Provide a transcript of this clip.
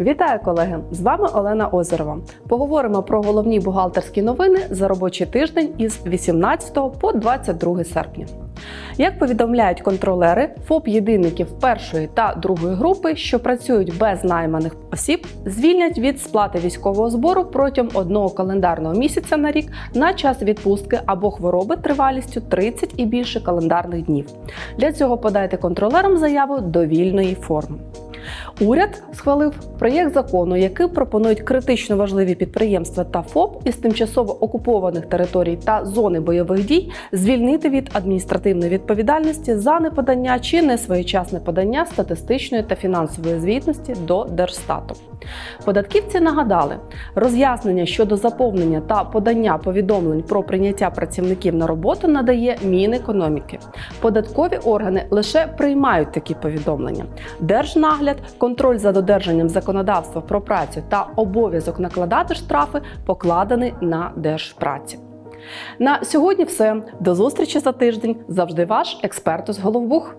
Вітаю, колеги! З вами Олена Озерова. Поговоримо про головні бухгалтерські новини за робочий тиждень із 18 по 22 серпня. Як повідомляють контролери, ФОП єдиників першої та другої групи, що працюють без найманих осіб, звільнять від сплати військового збору протягом одного календарного місяця на рік на час відпустки або хвороби тривалістю 30 і більше календарних днів. Для цього подайте контролерам заяву довільної форми. Уряд схвалив проєкт закону, який пропонують критично важливі підприємства та ФОП із тимчасово окупованих територій та зони бойових дій звільнити від адміністративної відповідальності за неподання чи несвоєчасне подання статистичної та фінансової звітності до Держстату. Податківці нагадали, роз'яснення щодо заповнення та подання повідомлень про прийняття працівників на роботу надає Мінекономіки. Податкові органи лише приймають такі повідомлення. Держнагляд, контроль за додержанням законодавства про працю та обов'язок накладати штрафи покладений на Держпраці. На сьогодні все. До зустрічі за тиждень. Завжди ваш експерт з Головбух.